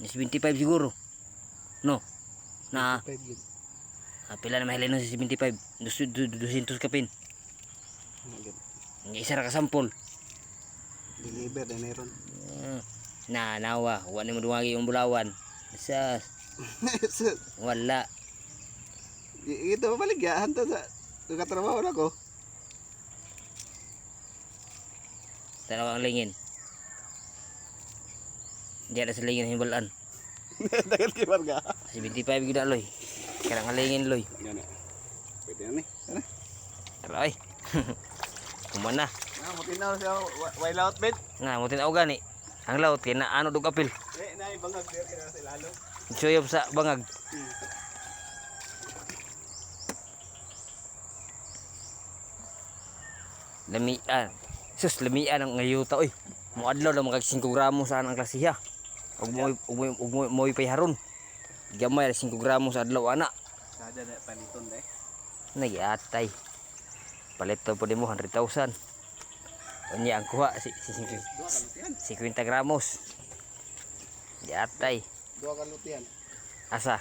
Ni 75 siguro. No. Na ah, pila na mahalin sa 75. Dus, du, du, 200 kapin. Nga isa ra ka sample. Deliver na meron. Ah, na nawa, wa ni mo duwagi yung bulawan. Sa wala. ito mabaligyahan to sa katrabaho na ko. Tanaw ang lingin. Diyan na sa lingin himbalan. Dagan kay Marga. 75 gid loy. Karang ang lingin loy. Yan na. Pwede na ni. Ano? Tara ay. Kumana. Ah, mutinaw siya. Wild out bed. Nga mo tinaw gani. Ang laut kay na ano dug apil. Eh, na ibangag der kaya sa ilalo. Suyop sa bangag. Hmm. Lamian. Sus lamian ang ngayuta oy. Mo adlaw lang magag 5 gramo sa anang klasiya. Ug mo ug mo ug mo mo pay haron. Gamay ra 5 gramo sa adlaw ana. Sada na paliton dai. Nagiatay. Palito po din mo 100,000. Unya ang kuha si, si, si, Dua kalutian. 50 gramos. Giatay. Dua kalutian. Asa?